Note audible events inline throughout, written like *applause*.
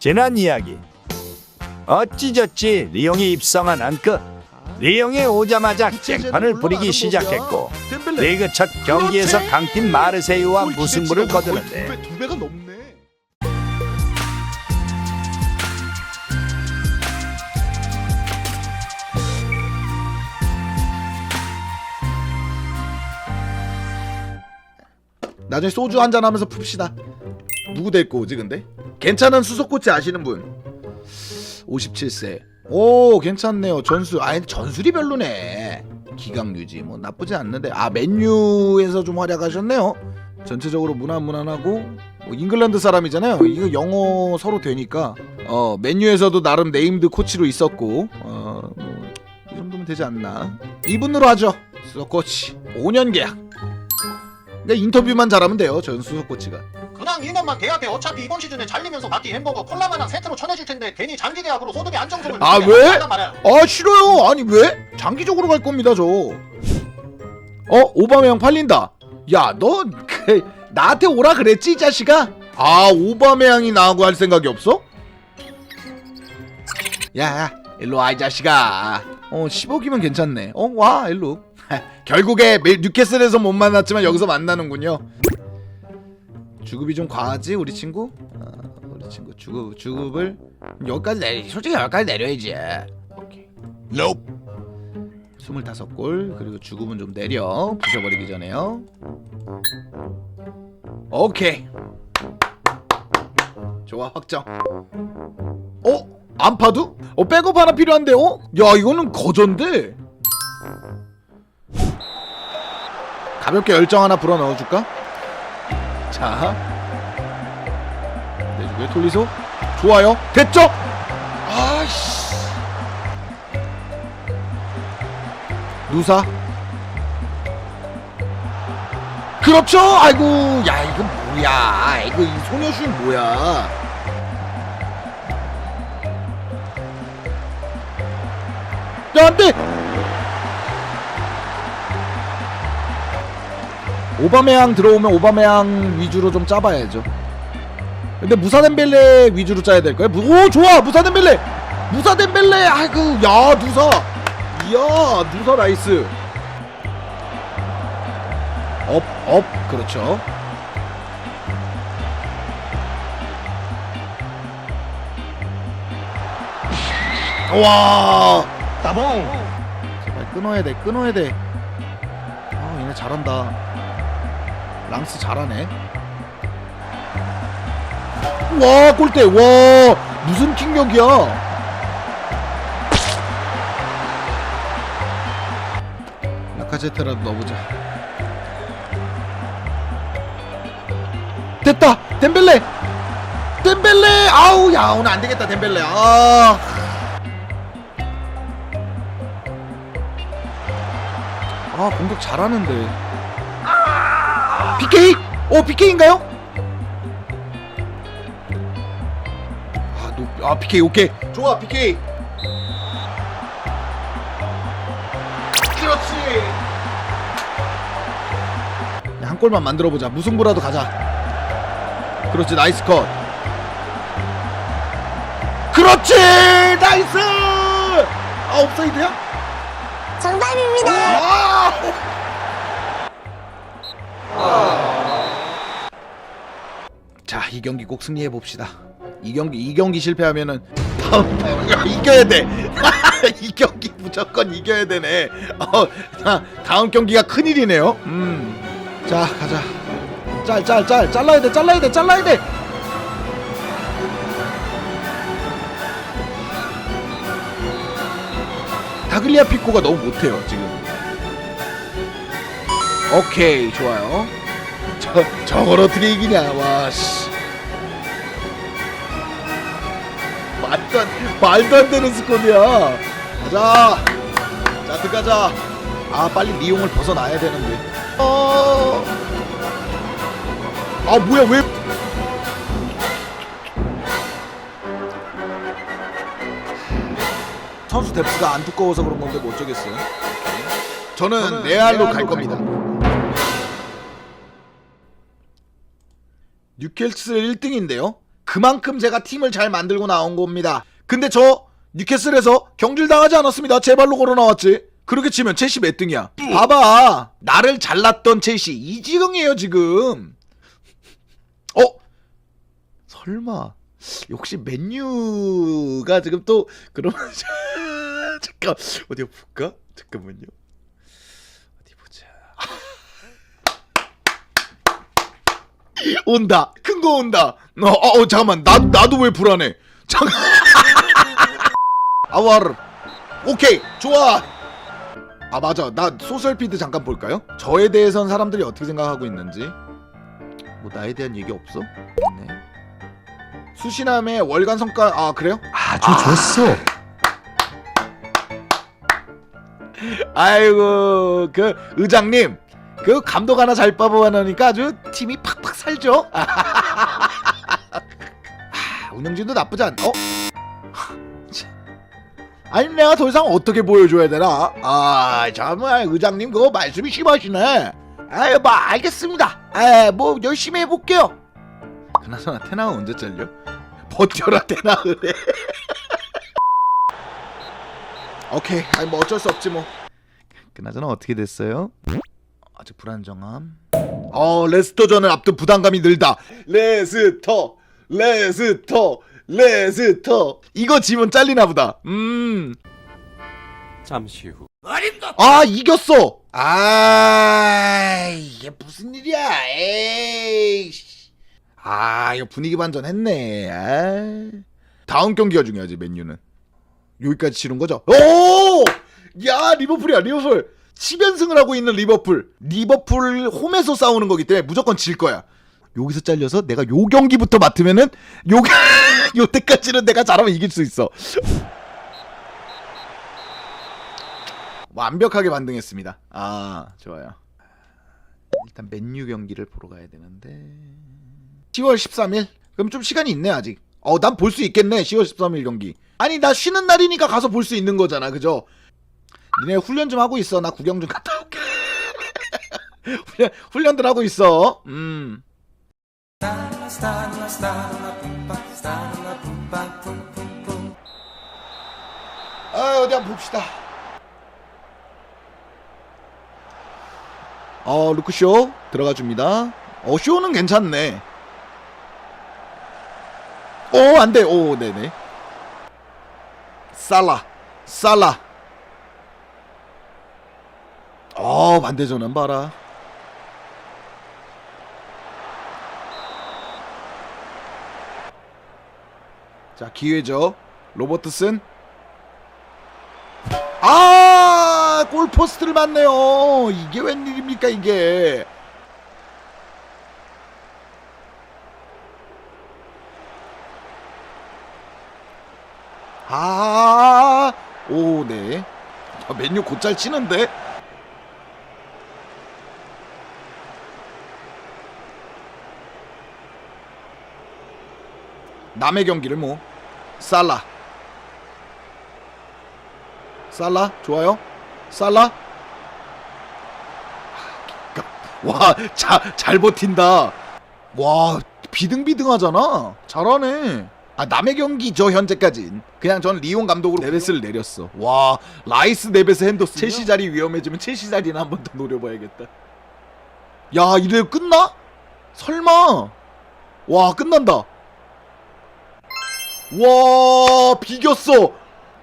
지난 이야기. 어찌저찌 리용이 입성한 안끝 리용이 오자마자 쟁판을 부리기 시작했고 리그 첫 경기에서 강팀 마르세유와 무승부를 거두는데. 두 배가 넘네. 나중에 소주 한잔 하면서 풉시다. 누구 데리고 오지 근데? 괜찮은 수석 코치 아시는 분? 57세. 오 괜찮네요. 전술. 아니 전술이 별로네. 기강 유지 뭐 나쁘지 않는데 아 맨유에서 좀 활약하셨네요. 전체적으로 무난무난하고 뭐 잉글랜드 사람이잖아요. 이거 영어 서로 되니까 어 맨유에서도 나름 네임드 코치로 있었고 어뭐 이 정도면 되지 않나. 이분으로 하죠. 수석 코치 5년 계약. 근데 인터뷰만 잘하면 돼요. 전 수석 코치가. 그냥 2년만 계약해 어차피 이번 시즌에 잘리면서 받기 햄버거 콜라만 한 세트로 쳐내줄 텐데 괜히 장기 계약으로 소득의 안정적을 아, 왜? 아 싫어요. 아니 왜? 장기적으로 갈 겁니다 저. 어 오바메양 팔린다. 야너 그, 나한테 오라 그랬지 이 자식아? 아 오바메양이 나하고 할 생각이 없어? 야야 일로 와 이 자식아. 어 10억이면 괜찮네. 어와 일로. *laughs* 결국에 매- 뉴캐슬에서 못 만났지만 여기서 만나는군요. 주급이 좀 과하지 우리 친구? 어, 우리 친구 주급 주급을 여기까지 내 솔직히 여기까지 내려야지. 오케이. Nope. 25골 그리고 주급은 좀 내려 부셔버리기 전에요. 오케이. 좋아 확정. 어? 안파도? 어 백업 하나 필요한데 어? 야 이거는 거전데. 가볍게 열정 하나 불어 넣어줄까? 자. 내주고요 톨리소. 좋아요. 됐죠? 아이씨. 누사. 그렇죠. 아이고, 야 이거 뭐야? 이거 이 소녀슈는 뭐야? 야 안 돼. 오바메양 들어오면 오바메양 위주로 좀 짜봐야죠. 근데 무사덴벨레 위주로 짜야 될까요? 무- 오 좋아! 무사덴벨레! 무사덴벨레! 아이고 야 누사! 이야 누사 나이스. 업업 그렇죠. 와! 따봉. 제발 끊어야 돼 끊어야 돼 아 얘네 잘한다 랑스 잘하네. 와 골대. 와 무슨 킹격이야? 라카제테라도 넣어보자. 됐다. 덴벨레. 덴벨레. 아우 야 오늘 안 되겠다 덴벨레. 아. 아 공격 잘하는데 PK? 어 PK인가요? 아, 노, 아 PK 오케이 좋아 PK 그렇지 야, 한 골만 만들어보자 무승부라도 가자 그렇지 나이스 컷 그렇지 나이스 아 옵사이드야? 정답입니다. 자, 이 경기 꼭 승리해 봅시다. 이 경기 이 경기 실패하면은 다음 야, *laughs* 이겨야 돼. *laughs* 이 경기 무조건 이겨야 되네. 어, 자, 다음 경기가 큰 일이네요. 음. 자, 가자. 짤, 짤, 짤, 잘라야 돼, 잘라야 돼, 잘라야 돼. 다글리아 피코가 너무 못해요 지금. 오케이, 좋아요. 저 저걸 어떻게 이기냐 와 씨. 말도 안 말도 안 되는 스쿼드야. 가자. 자 들어가자. 아 빨리 리용을 벗어나야 되는데. 어... 아 뭐야 왜? 선수 데프가 안 두꺼워서 그런 건데 뭐 어쩌겠어요? 저는, 레알로 갈 겁니다. 뉴캐슬 1등인데요. 그만큼 제가 팀을 잘 만들고 나온 겁니다. 근데 저 뉴캐슬에서 경질 당하지 않았습니다. 제 발로 걸어 나왔지. 그렇게 치면 첼시 몇 등이야? 봐봐. 나를 잘랐던 첼시 이지경이에요 지금. 어? 설마 역시 맨유가 지금 또 그러면 *laughs* 잠깐 어디 볼까? 잠깐만요. 어디 보자. *laughs* 온다. 큰 거 온다. 어, 어, 어, 잠깐만. 나 나도 왜 불안해? 잠깐. *laughs* 아와르. 오케이. 좋아. 아 맞아. 나 소셜 피드 잠깐 볼까요? 저에 대해선 사람들이 어떻게 생각하고 있는지. 뭐 나에 대한 얘기 없어? 네. 수신함의 월간 성과 아 그래요? 아주 좋소. 아이고 그 의장님 그 감독 하나 잘 뽑아놓으니까 아주 팀이 팍팍 살죠. *laughs* 아, 운영진도 나쁘지 않. 어? 참. 아니 내가 더 이상 어떻게 보여줘야 되나? 아 정말 의장님 그거 말씀이 심하시네. 아유 뭐 알겠습니다. 아뭐 열심히 해볼게요. 그나저나 테나은 언제 잘려? 버텨라 테나은에. *laughs* 오케이 아니 뭐 어쩔 수 없지 뭐. 그나저나 어떻게 됐어요? 아직 불안정함. 어 레스터전을 앞둔 부담감이 늘다. 레스터, 레스터, 레스터. 이거 지면 잘리나 보다. 음. 잠시 후 아 이겼어. 아 이게 무슨 일이야? 에이. 아 이거 분위기 반전했네. 아. 다음 경기가 중요하지 맨유는. 여기까지 치른 거죠? 오! 야 리버풀이야 리버풀. 10연승을 하고 있는 리버풀. 리버풀 홈에서 싸우는 거기 때문에 무조건 질 거야. 여기서 잘려서 내가 요 경기부터 맡으면은 요 *laughs* 요때까지는 내가 잘하면 이길 수 있어. 완벽하게 반등했습니다. 아 좋아요. 일단 맨유 경기를 보러 가야 되는데 10월 13일? 그럼 좀 시간이 있네 아직. 어 난 볼 수 있겠네 10월 13일 경기. 아니 나 쉬는 날이니까 가서 볼 수 있는 거잖아 그죠? 니네 훈련 좀 하고 있어 나 구경 좀 갔다 올게. *laughs* 훈련, 훈련들 하고 있어. 음. 아 어디 한번 봅시다. 어 루크쇼 들어가 줍니다. 어 쇼는 괜찮네. 오 안 돼 오 네네. 살라 살라. 어 반대 전환 봐라. 자 기회죠. 로버트슨. 아 골포스트를 맞네요. 이게 웬일입니까 이게. 아, 오, 네. 아, 맨유 곧잘 치는데. 남의 경기를 뭐. 살라. 살라? 좋아요? 살라? 와잘 버틴다. 와 비등비등하잖아. 잘하네. 아 남의 경기 저 현재까진. 그냥 전 리온 감독으로 네베스를 내렸어. 와 라이스 네베스 핸더스 첼시 자리 위험해지면 첼시 자리는 한번 더 노려봐야겠다. 야 이래 끝나? 설마? 와 끝난다 와 비겼어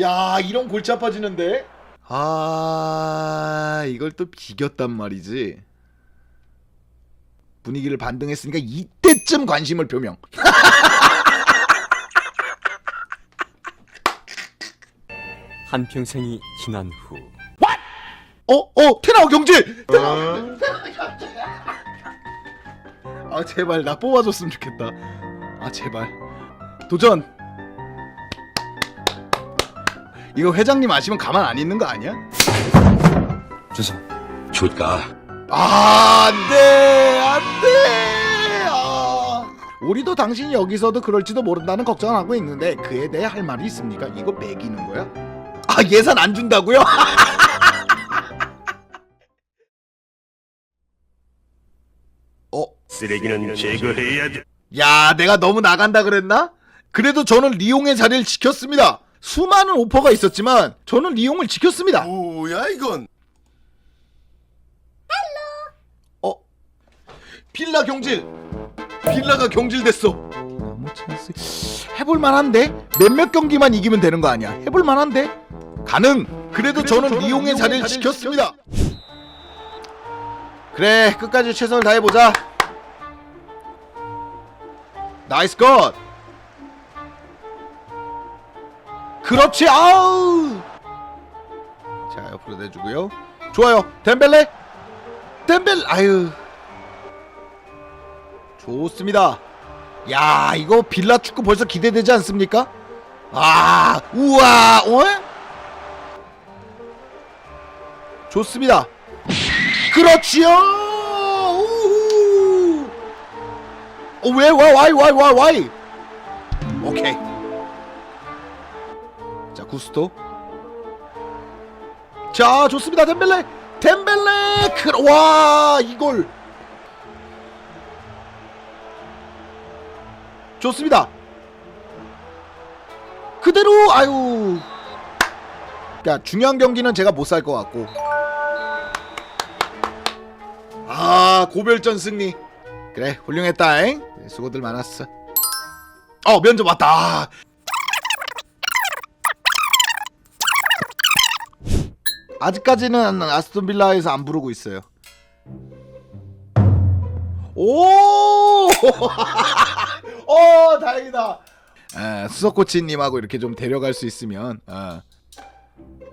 야 이런 골치 아파지는데 아 이걸 또 비겼단 말이지 분위기를 반등했으니까 이때쯤 관심을 표명 *laughs* 한평생이 지난 후 어? 어? 테나우 경질! 테나우 경질! 아 제발 나 뽑아줬으면 좋겠다 아 제발 도전 이거 회장님 아시면 가만 안 있는 거 아니야? 주소 아, 안 돼! 안 돼! 아. 우리도 당신이 여기서도 그럴지도 모른다는 걱정하고 있는데 그에 대해 할 말이 있습니까? 이거 매기는 거야? 아, 예산 안 준다고요? *laughs* 어? 쓰레기는 제거해야 돼. 야, 내가 너무 나간다 그랬나? 그래도 저는 리용의 자리를 지켰습니다. 수많은 오퍼가 있었지만 저는 리용을 지켰습니다. 뭐야 이건? 어? 빌라 경질. 빌라가 경질됐어. 너무 찬스. 해볼 만한데? 몇몇 경기만 이기면 되는 거 아니야? 해볼 만한데? 가능. 그래도, 저는, 리용의 자리를 지켰습니다. 그래, 끝까지 최선을 다해보자. 나이스 컷. 그렇지, 아우. 자, 옆으로 내주고요. 좋아요, 덴벨레. 덴벨, 아유. 좋습니다. 야, 이거 빌라 축구 벌써 기대되지 않습니까? 아, 우와, 어? 좋습니다. 그렇지요. 우후. 어. 오케이. 자, 구스토. 자, 좋습니다, 덴벨레. 덴벨레. 그, 와, 이걸. 좋습니다. 그대로 아유. 그러니까 중요한 경기는 제가 못 살 것 같고. 아 고별전 승리. 그래 훌륭했다잉. 네, 수고들 많았어. 어 면접 왔다. 아직까지는 아스톤 빌라에서 안 부르고 있어요. 오! *laughs* 어 다행이다. 에, 수석 코치님하고 이렇게 좀 데려갈 수 있으면 어.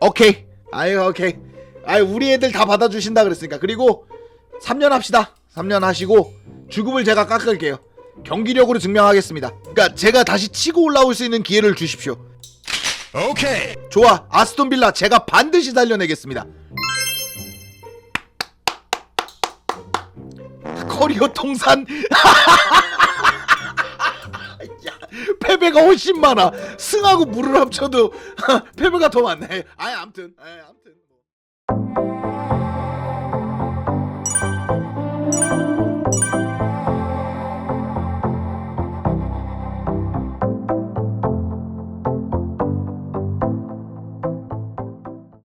오케이. 아유 오케이. 아유 우리 애들 다 받아주신다 그랬으니까 그리고 3년 합시다. 3년 하시고 주급을 제가 깎을게요. 경기력으로 증명하겠습니다. 그러니까 제가 다시 치고 올라올 수 있는 기회를 주십시오. 오케이. 좋아. 아스톤 빌라 제가 반드시 살려내겠습니다. 커리어 통산 *laughs* 야, 패배가 훨씬 많아 승하고 물을 합쳐도 *laughs* 패배가 더 많네 아예 암튼 예, 암튼 뭐.